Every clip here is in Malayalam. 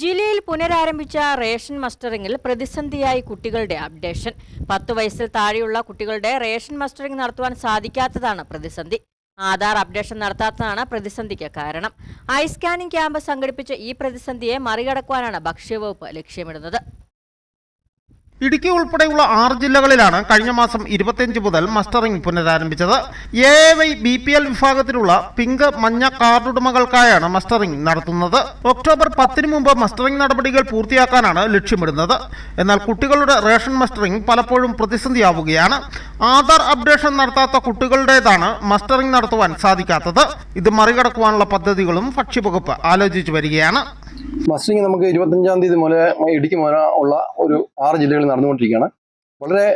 ജില്ലയിൽ പുനരാരംഭിച്ച റേഷൻ മസ്റ്ററിംഗിൽ പ്രതിസന്ധിയായി കുട്ടികളുടെ അപ്ഡേഷൻ. പത്ത് വയസ്സിൽ താഴെയുള്ള കുട്ടികളുടെ റേഷൻ മസ്റ്ററിംഗ് നടത്തുവാൻ സാധിക്കാത്തതാണ് പ്രതിസന്ധി. ആധാർ അപ്ഡേഷൻ നടത്താത്തതാണ് പ്രതിസന്ധിക്ക് കാരണം. ഐ സ്കാനിംഗ് ക്യാമ്പ് സംഘടിപ്പിച്ച ഈ പ്രതിസന്ധിയെ മറികടക്കുവാനാണ് ഭക്ഷ്യവകുപ്പ് ലക്ഷ്യമിടുന്നത്. ഇടുക്കി ഉൾപ്പെടെയുള്ള ആറ് ജില്ലകളിലാണ് കഴിഞ്ഞ മാസം ഇരുപത്തിയഞ്ച് മുതൽ mustering പുനരാരംഭിച്ചത്. A Y B P L വിഭാഗത്തിലുള്ള പിങ്ക് മഞ്ഞ കാർഡുടമകൾക്കായാണ് മസ്റ്ററിംഗ് നടത്തുന്നത്. ഒക്ടോബർ പത്തിന് മുമ്പ് മസ്റ്ററിംഗ് നടപടികൾ പൂർത്തിയാക്കാനാണ് ലക്ഷ്യമിടുന്നത്. എന്നാൽ കുട്ടികളുടെ റേഷൻ മസ്റ്ററിംഗ് പലപ്പോഴും പ്രതിസന്ധിയാവുകയാണ്. ആധാർ അപ്ഡേഷൻ നടത്താത്ത കുട്ടികളുടേതാണ് മസ്റ്ററിംഗ് നടത്തുവാൻ സാധിക്കാത്തത്. ഇത് മറികടക്കുവാനുള്ള പദ്ധതികളും ഭക്ഷ്യവകുപ്പ് ആലോചിച്ചു വരികയാണ്. മസ്റ്ററിങ് നമുക്ക് ഇരുപത്തഞ്ചാം തീയതി മുതൽ ഇടുക്കി മുതൽ ഉള്ള ഒരു ആറ് ജില്ലകളിൽ നടന്നുകൊണ്ടിരിക്കുകയാണ്. വളരെ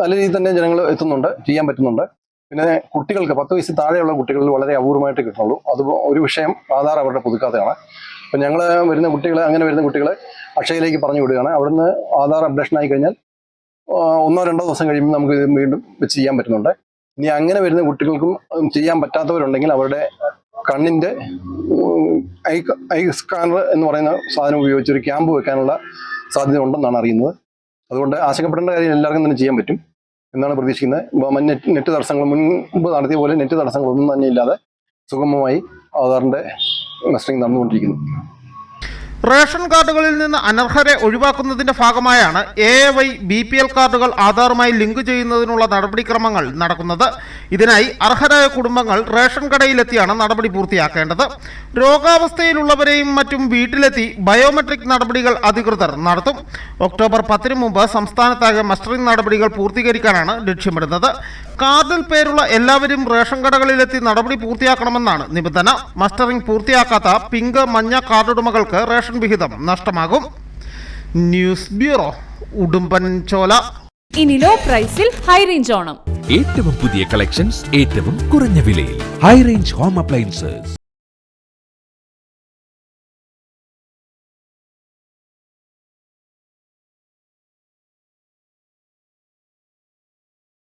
നല്ല രീതിയിൽ തന്നെ ജനങ്ങൾ എത്തുന്നുണ്ട് ചെയ്യാൻ പറ്റുന്നുണ്ട്. പിന്നെ കുട്ടികൾക്ക് പത്ത് വയസ്സിൽ താഴെയുള്ള കുട്ടികളിൽ വളരെ അപൂർവമായിട്ട് കിട്ടുന്നുള്ളൂ. അത് ഒരു വിഷയം ആധാർ അവരുടെ പുതുക്കാത്തതാണ്. അപ്പം ഞങ്ങൾ വരുന്ന കുട്ടികളെ അങ്ങനെ വരുന്ന കുട്ടികളെ അക്ഷയയിലേക്ക് പറഞ്ഞു വിടുകയാണ്. അവിടുന്ന് ആധാർ അപ്ഡേഷൻ ആയി കഴിഞ്ഞാൽ ഒന്നോ രണ്ടോ ദിവസം കഴിയുമ്പോൾ നമുക്ക് ഇത് വീണ്ടും വെച്ച് ചെയ്യാൻ പറ്റുന്നുണ്ട്. ഇനി അങ്ങനെ വരുന്ന കുട്ടികൾക്കും ചെയ്യാൻ പറ്റാത്തവരുണ്ടെങ്കിൽ അവരുടെ കണ്ണിന്റെ ഉം, ഐ ഐ സ്കാനർ എന്ന് പറയുന്ന സാധനം ഉപയോഗിച്ച് ഒരു ക്യാമ്പ് വെക്കാനുള്ള സാധ്യത ഉണ്ടെന്നാണ് അറിയുന്നത്. അതുകൊണ്ട് ആശങ്കപ്പെടേണ്ട കാര്യം എല്ലാവർക്കും തന്നെ ചെയ്യാൻ പറ്റും എന്നാണ് പ്രതീക്ഷിക്കുന്നത്. നെറ്റ് നെറ്റ് തടസ്സങ്ങൾ മുൻപ് നടത്തിയ പോലെ നെറ്റ് തടസ്സങ്ങളൊന്നും തന്നെ ഇല്ലാതെ സുഗമമായി ആധാറിന്റെ മെസ്റ്ററിങ് നടന്നുകൊണ്ടിരിക്കുന്നു. റേഷൻ കാർഡുകളിൽ നിന്ന് അനർഹരെ ഒഴിവാക്കുന്നതിന്റെ ഭാഗമായാണ് A Y B P L കാർഡുകൾ ആധാറുമായി ലിങ്ക് ചെയ്യുന്നതിനുള്ള നടപടിക്രമങ്ങൾ നടക്കുന്നത്. ഇതിനായി അർഹരായ കുടുംബങ്ങൾ റേഷൻ കടയിലെത്തിയാണ് നടപടി പൂർത്തിയാക്കേണ്ടത്. രോഗാവസ്ഥയിലുള്ളവരെയും മറ്റും വീട്ടിലെത്തി ബയോമെട്രിക് നടപടികൾ അധികൃതർ നടത്തും. ഒക്ടോബർ പത്തിന് മുമ്പ് സംസ്ഥാനത്താകെ മസ്റ്ററിംഗ് നടപടികൾ പൂർത്തീകരിക്കാനാണ് ലക്ഷ്യമിടുന്നത്. കാർഡിൽ പേരുള്ള എല്ലാവരും റേഷൻ കടകളിലെത്തി നടപടി പൂർത്തിയാക്കണമെന്നാണ് നിബന്ധന. മസ്റ്ററിംഗ് പൂർത്തിയാക്കാത്ത പിങ്ക് മഞ്ഞ കാർഡുടമകൾക്ക് റേഷൻ വിഹിതം നഷ്ടമാകും. News bureau Udumbanchola. ഇനി ലോ പ്രൈസിൽ ഹൈ റേഞ്ച് ഓണം. ഏറ്റവും പുതിയ കളക്ഷൻസ് ഏറ്റവും കുറഞ്ഞ വിലയിൽ. High range home appliances